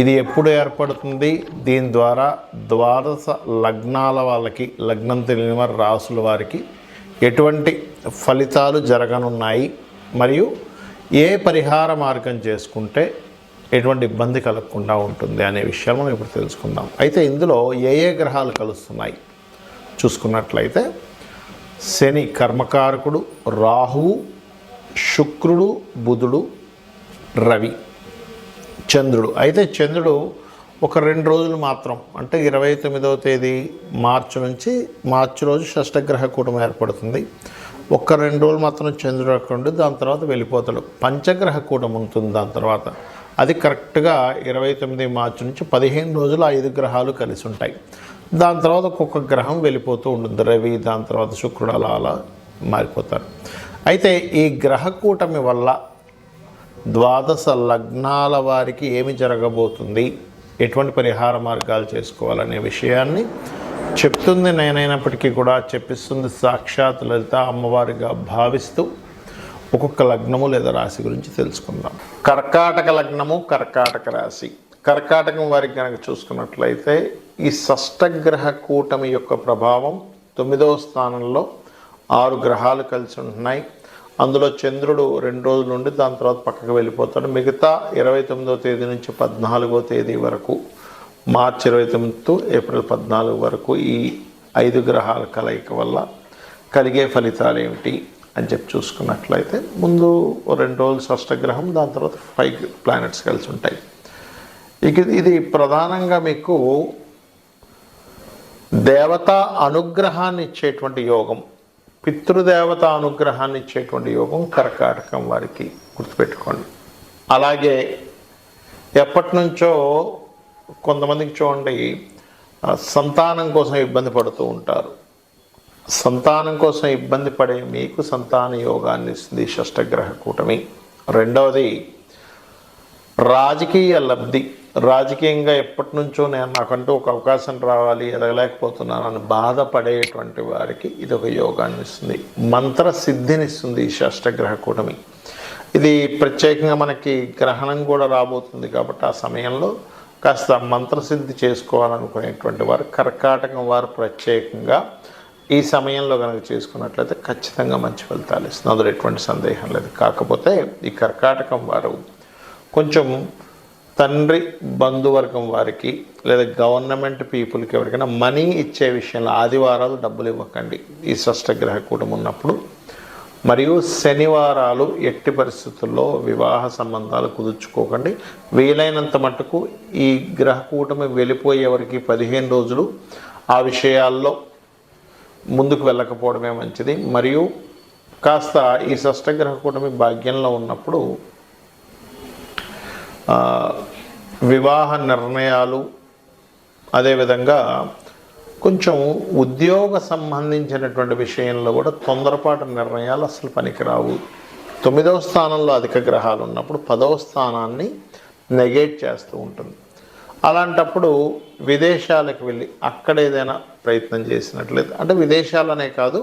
ఇది ఎప్పుడు ఏర్పడుతుంది? దీని ద్వారా ద్వాదశ లగ్నాల వాళ్ళకి లగ్నం తెలియని వారి రాసుల వారికి ఎటువంటి ఫలితాలు జరగనున్నాయి? మరియు ఏ పరిహార మార్గం చేసుకుంటే ఎటువంటి ఇబ్బంది కలగకుండా ఉంటుంది అనే విషయాలు మనం ఇప్పుడు తెలుసుకుందాం. అయితే ఇందులో ఏ ఏ గ్రహాలు కలుస్తున్నాయి? చూసుకున్నట్లయితే శని కర్మకారకుడు రాహువు శుక్రుడు బుధుడు రవి. చంద్రుడు. అయితే చంద్రుడు ఒక రెండు రోజులు మాత్రం అంటే ఇరవై తొమ్మిదవ తేదీ మార్చి నుంచి మార్చి రోజు షష్టగ్రహ కూటమి ఏర్పడుతుంది. ఒక్క రెండు రోజులు మాత్రం చంద్రుడు అక్కడ ఉండి దాని తర్వాత వెళ్ళిపోతాడు. పంచగ్రహ కూటమి ఉంటుంది దాని తర్వాత. అది కరెక్ట్గా ఇరవై తొమ్మిది మార్చి నుంచి పదిహేను రోజులు ఐదు గ్రహాలు కలిసి ఉంటాయి. దాని తర్వాత ఒక్కొక్క గ్రహం వెళ్ళిపోతూ ఉంటుంది. రవి దాని తర్వాత శుక్రుడు అలా అలా మారిపోతారు. అయితే ఈ గ్రహ కూటమి వల్ల ద్వాదశ లగ్నాల వారికి ఏమి జరగబోతుంది? ఎటువంటి పరిహార మార్గాలు చేసుకోవాలనే విషయాన్ని చెప్తుంది నేనైనప్పటికీ కూడా చెప్పిస్తుంది సాక్షాత్ లలిత అమ్మవారిగా భావిస్తూ ఒక్కొక్క లగ్నము లేదా రాశి గురించి తెలుసుకుందాం. కర్కాటక లగ్నము కర్కాటక రాశి. కర్కాటకం వారికి కనుక చూసుకున్నట్లయితే ఈ షష్టగ్రహ కూటమి యొక్క ప్రభావం తొమ్మిదవ స్థానంలో ఆరు గ్రహాలు కలిసి ఉంటున్నాయి. అందులో చంద్రుడు రెండు రోజుల నుండి దాని తర్వాత పక్కకు వెళ్ళిపోతాడు. మిగతా ఇరవై తొమ్మిదో తేదీ నుంచి పద్నాలుగో తేదీ వరకు మార్చి ఇరవై తొమ్మిది ఏప్రిల్ పద్నాలుగు వరకు ఈ ఐదు గ్రహాల కలయిక వల్ల కలిగే ఫలితాలు ఏమిటి అని చెప్పి చూసుకున్నట్లయితే ముందు రెండు రోజులు షష్టగ్రహం దాని తర్వాత ఫైవ్ ప్లానెట్స్ కలిసి ఉంటాయి. ఇక ఇది ప్రధానంగా మీకు దేవత అనుగ్రహాన్ని ఇచ్చేటువంటి యోగం. పితృదేవత అనుగ్రహాన్ని ఇచ్చేటువంటి యోగం కర్కాటకం వారికి గుర్తుపెట్టుకోండి. అలాగే ఎప్పటి నుంచో కొంతమందికి చూడండి సంతానం కోసం ఇబ్బంది పడుతూ ఉంటారు. సంతానం కోసం ఇబ్బంది పడే మీకు సంతాన యోగాన్ని ఇస్తుంది షష్టగ్రహ కూటమి. రెండవది రాజకీయ లబ్ధి. రాజకీయంగా ఎప్పటి నుంచో నేను నాకంటూ ఒక అవకాశం రావాలి ఎదగలేకపోతున్నానని బాధపడేటువంటి వారికి ఇది ఒక యోగాన్ని ఇస్తుంది. మంత్ర సిద్ధినిస్తుంది ఈ షష్టగ్రహ కూటమి. ఇది ప్రత్యేకంగా మనకి గ్రహణం కూడా రాబోతుంది కాబట్టి ఆ సమయంలో కాస్త మంత్రసిద్ధి చేసుకోవాలనుకునేటువంటి వారు కర్కాటకం వారు ప్రత్యేకంగా ఈ సమయంలో కనుక చేసుకున్నట్లయితే ఖచ్చితంగా మంచి ఫలితాలు ఇస్తుంది. అందులో ఎటువంటి సందేహం లేదు. కాకపోతే ఈ కర్కాటకం వారు కొంచెం తండ్రి బంధువర్గం వారికి లేదా గవర్నమెంట్ పీపుల్కి ఎవరికైనా మనీ ఇచ్చే విషయంలో ఆదివారాలు డబ్బులు ఇవ్వకండి. ఈ షష్టగ్రహ కూటమి ఉన్నప్పుడు. మరియు శనివారాలు ఎట్టి పరిస్థితుల్లో వివాహ సంబంధాలు కుదుర్చుకోకండి. వీలైనంత మటుకు ఈ గ్రహ కూటమి వెళ్ళిపోయేవరికి పదిహేను రోజులు ఆ విషయాల్లో ముందుకు వెళ్ళకపోవడమే మంచిది. మరియు కాస్త ఈ షష్టగ్రహ కూటమి భాగ్యంలో ఉన్నప్పుడు వివాహ నిర్ణయాలు అదేవిధంగా కొంచెం ఉద్యోగ సంబంధించినటువంటి విషయంలో కూడా తొందరపాటు నిర్ణయాలు అసలు పనికిరావు. తొమ్మిదవ స్థానంలో అధిక గ్రహాలు ఉన్నప్పుడు పదవ స్థానాన్ని నెగేట్ చేస్తూ ఉంటుంది. అలాంటప్పుడు విదేశాలకు వెళ్ళి అక్కడ ఏదైనా ప్రయత్నం చేసినట్లయితే అంటే విదేశాలనే కాదు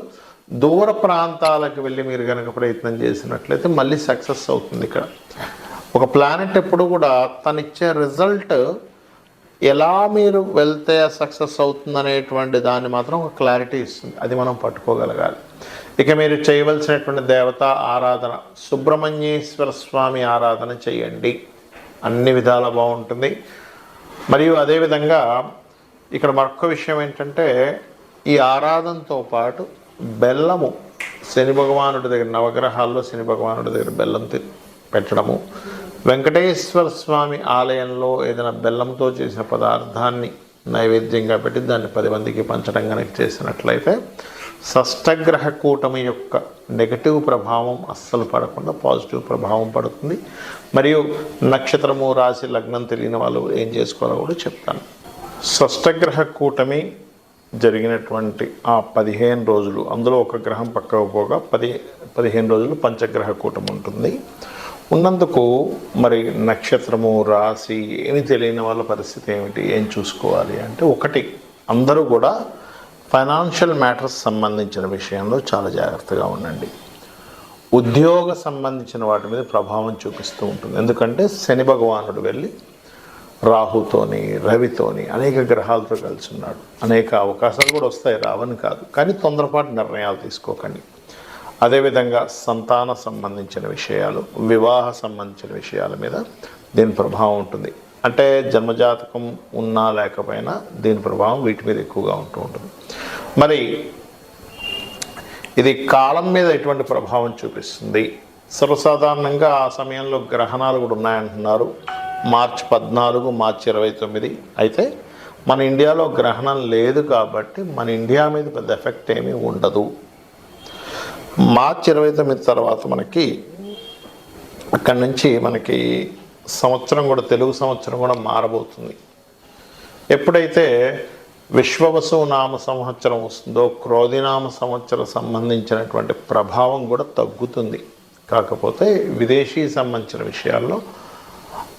దూర ప్రాంతాలకు వెళ్ళి మీరు కనుక ప్రయత్నం చేసినట్లయితే మళ్ళీ సక్సెస్ అవుతుంది ఇక్కడ. ఒక ప్లానెట్ ఎప్పుడు కూడా తనిచ్చే రిజల్ట్ ఎలా మీరు వెళ్తే సక్సెస్ అవుతుంది అనేటువంటి దాన్ని మాత్రం ఒక క్లారిటీ ఇస్తుంది. అది మనం పట్టుకోగలగాలి. ఇక మీరు చేయవలసినటువంటి దేవత ఆరాధన సుబ్రహ్మణ్యేశ్వర స్వామి ఆరాధన చేయండి. అన్ని విధాల బాగుంటుంది. మరియు అదేవిధంగా ఇక్కడ మరొక విషయం ఏంటంటే ఈ ఆరాధనతో పాటు బెల్లము శని భగవానుడి దగ్గర నవగ్రహాల్లో శని భగవానుడి దగ్గర బెల్లం పెట్టడము. వెంకటేశ్వర స్వామి ఆలయంలో ఏదైనా బెల్లంతో చేసిన పదార్థాన్ని నైవేద్యంగా పెట్టి దాన్ని పది మందికి పంచడం కనుక చేసినట్లయితే షష్టగ్రహ కూటమి యొక్క నెగటివ్ ప్రభావం అస్సలు పడకుండా పాజిటివ్ ప్రభావం పడుతుంది. మరియు నక్షత్రము రాశి లగ్నం తెలియని వాళ్ళు ఏం చేసుకోవాలో కూడా చెప్తాను. షష్టగ్రహ కూటమి జరిగినటువంటి ఆ పదిహేను రోజులు అందులో ఒక గ్రహం పక్కకు పోగా పది పదిహేను రోజులు పంచగ్రహ కూటమి ఉంటుంది. ఉన్నందుకు మరి నక్షత్రము రాశి ఏమి తెలియని వాళ్ళ పరిస్థితి ఏమిటి ఏం చూసుకోవాలి అంటే ఒకటి అందరూ కూడా ఫైనాన్షియల్ మ్యాటర్స్ సంబంధించిన విషయంలో చాలా జాగ్రత్తగా ఉండండి. ఉద్యోగ సంబంధించిన వాటి మీద ప్రభావం చూపిస్తూ ఉంటుంది. ఎందుకంటే శని భగవానుడు వెళ్ళి రాహుతోని రవితోని అనేక గ్రహాలతో కలిసి ఉన్నాడు. అనేక అవకాశాలు కూడా వస్తాయి రావని కాదు. కానీ తొందరపాటు నిర్ణయాలు తీసుకోకండి. అదేవిధంగా సంతాన సంబంధించిన విషయాలు వివాహ సంబంధించిన విషయాల మీద దీని ప్రభావం ఉంటుంది. అంటే జన్మజాతకం ఉన్నా లేకపోయినా దీని ప్రభావం వీటి మీద ఎక్కువగా ఉంటూ ఉంటుంది. మరి ఇది కాలం మీద ఎటువంటి ప్రభావం చూపిస్తుంది? సర్వసాధారణంగా ఆ సమయంలో గ్రహణాలు కూడా ఉన్నాయంటున్నారు. మార్చి పద్నాలుగు మార్చి ఇరవై తొమ్మిది. అయితే మన ఇండియాలో గ్రహణం లేదు కాబట్టి మన ఇండియా మీద పెద్ద ఎఫెక్ట్ ఏమీ ఉండదు. మార్చి ఇరవై తొమ్మిది తర్వాత మనకి అక్కడి నుంచి మనకి సంవత్సరం కూడా తెలుగు సంవత్సరం కూడా మారబోతుంది. ఎప్పుడైతే విశ్వవసు నామ సంవత్సరం వస్తుందో క్రోధినామ సంవత్సరం సంబంధించినటువంటి ప్రభావం కూడా తగ్గుతుంది. కాకపోతే విదేశీ సంబంధించిన విషయాల్లో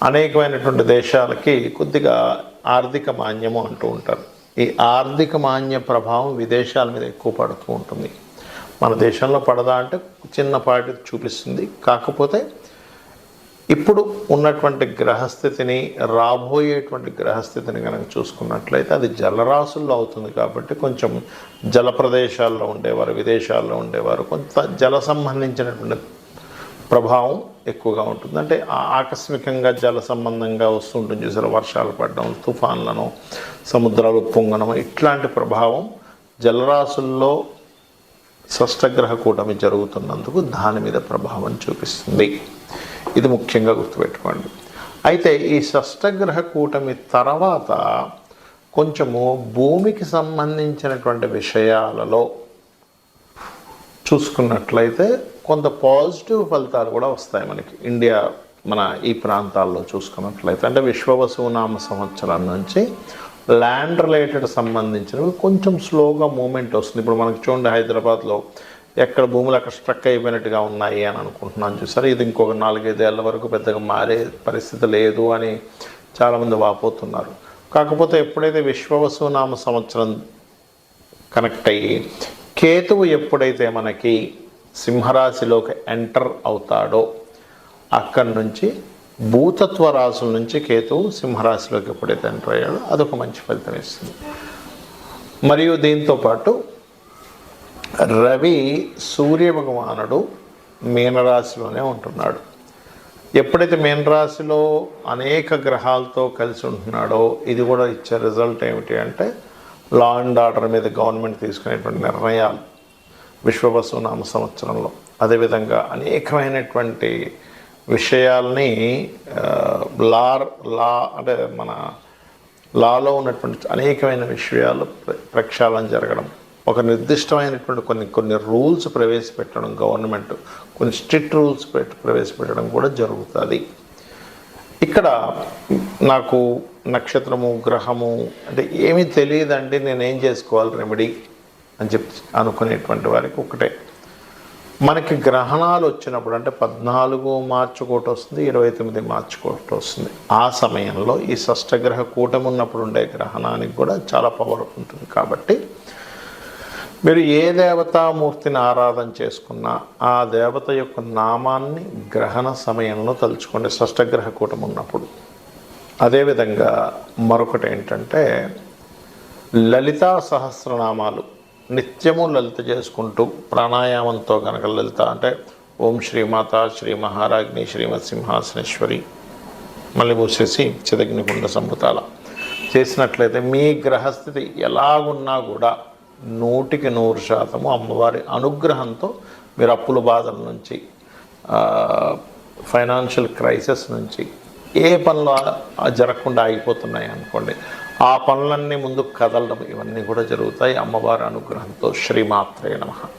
అనేకమైనటువంటి దేశాలకి కొద్దిగా ఆర్థిక మాన్యము అంటూ ఉంటారు. ఈ ఆర్థిక మాన్య ప్రభావం విదేశాల మీద ఎక్కువ పడుతూ ఉంటుంది. మన దేశంలో పడదా అంటే చిన్నపాటి చూపిస్తుంది. కాకపోతే ఇప్పుడు ఉన్నటువంటి గ్రహస్థితిని రాబోయేటువంటి గ్రహస్థితిని కనుక చూసుకున్నట్లయితే అది జలరాశుల్లో అవుతుంది కాబట్టి కొంచెం జల ప్రదేశాల్లో ఉండేవారు విదేశాల్లో ఉండేవారు కొంత జల సంబంధించినటువంటి ప్రభావం ఎక్కువగా ఉంటుంది. అంటే ఆ- ఆకస్మికంగా జల సంబంధంగా వస్తుంటుంది చూసారు వర్షాలు పడడం తుఫాన్లను సముద్రాలు పొంగడం ఇట్లాంటి ప్రభావం జలరాశుల్లో షష్టగ్రహ కూటమి జరుగుతున్నందుకు దాని మీద ప్రభావం చూపిస్తుంది. ఇది ముఖ్యంగా గుర్తుపెట్టుకోండి. అయితే ఈ షష్టగ్రహ కూటమి తర్వాత కొంచెము భూమికి సంబంధించినటువంటి విషయాలలో చూసుకున్నట్లయితే కొంత పాజిటివ్ ఫలితాలు కూడా వస్తాయి మనకి. ఇండియా మన ఈ ప్రాంతాల్లో చూసుకున్నట్లయితే. అంటే విశ్వవసునామ సంవత్సరం నుంచి ల్యాండ్ రిలేటెడ్ సంబంధించినవి కొంచెం స్లోగా మూమెంట్ వస్తుంది. ఇప్పుడు మనకి చూడండి హైదరాబాద్లో ఎక్కడ భూములు అక్కడ స్ట్రక్ అయిపోయినట్టుగా ఉన్నాయి అని అనుకుంటున్నాను చూసారు? ఇది ఇంకొక నాలుగైదేళ్ళ వరకు పెద్దగా మారే పరిస్థితి లేదు అని చాలామంది వాపోతున్నారు. కాకపోతే ఎప్పుడైతే విశ్వవసునామ సంవత్సరం కనెక్ట్ అయ్యి కేతువు ఎప్పుడైతే మనకి సింహరాశిలోకి ఎంటర్ అవుతాడో అక్కడి నుంచి భూతత్వ రాశుల నుంచి కేతువు సింహరాశిలోకి ఎప్పుడైతే ఎంటర్ అయ్యాడో అదొక మంచి ఫలితం ఇస్తుంది. మరియు దీంతో పాటు రవి సూర్య భగవానుడు మీనరాశిలోనే ఉంటున్నాడు. ఎప్పుడైతే మీనరాశిలో అనేక గ్రహాలతో కలిసి ఉంటున్నాడో ఇది కూడా ఇచ్చే రిజల్ట్ ఏమిటి అంటే లా అండ్ ఆర్డర్ మీద గవర్నమెంట్ తీసుకునేటువంటి నిర్ణయాలు విశ్వవసునామ సంవత్సరంలో. అదేవిధంగా అనేకమైనటువంటి విషయాల్ని లార్ లా అంటే మన లాలో ఉన్నటువంటి అనేకమైన విషయాలు ప్ర- ప్రక్షాళన జరగడం. ఒక నిర్దిష్టమైనటువంటి కొన్ని కొన్ని రూల్స్ ప్రవేశపెట్టడం గవర్నమెంట్ కొన్ని స్ట్రిక్ట్ రూల్స్ పెట్టి ప్రవేశపెట్టడం కూడా జరుగుతుంది. ఇక్కడ నాకు నక్షత్రము గ్రహము అంటే ఏమీ తెలియదండి నేను ఏం చేసుకోవాలి రెమెడీ అని చెప్పి అనుకునేటువంటి వారికి ఒకటే. మనకి గ్రహణాలు వచ్చినప్పుడు అంటే పద్నాలుగు మార్చి ఒకటి వస్తుంది ఇరవై తొమ్మిది మార్చి ఒకటి వస్తుంది. ఆ సమయంలో ఈ షష్టగ్రహ కూటమి ఉన్నప్పుడు ఉండే గ్రహణానికి కూడా చాలా పవర్ ఉంటుంది. కాబట్టి మీరు ఏ దేవతామూర్తిని ఆరాధన చేసుకున్నా ఆ దేవత యొక్క నామాన్ని గ్రహణ సమయంలో తలుచుకోండి షష్టగ్రహ కూటమి ఉన్నప్పుడు. అదేవిధంగా మరొకటి ఏంటంటే లలితా సహస్రనామాలు. నిత్యము లలిత చేసుకుంటూ ప్రాణాయామంతో కనుక లలిత అంటే ఓం శ్రీమాత శ్రీ మహారాజ్ని శ్రీమత్ సింహాసనేశ్వరి మళ్ళీ మూసేసి చిదగ్నికుండ సంపుతాల చేసినట్లయితే మీ గ్రహస్థితి ఎలాగున్నా కూడా నూటికి నూరు శాతము అమ్మవారి అనుగ్రహంతో మీరు అప్పుల బాధల నుంచి ఫైనాన్షియల్ క్రైసిస్ నుంచి ఏ పనులు జరగకుండా ఆగిపోతున్నాయి అనుకోండి ఆ పనులన్నీ ముందుకు కదలడం ఇవన్నీ కూడా జరుగుతాయి. అమ్మవారి అనుగ్రహంతో శ్రీమాత్రే నమః.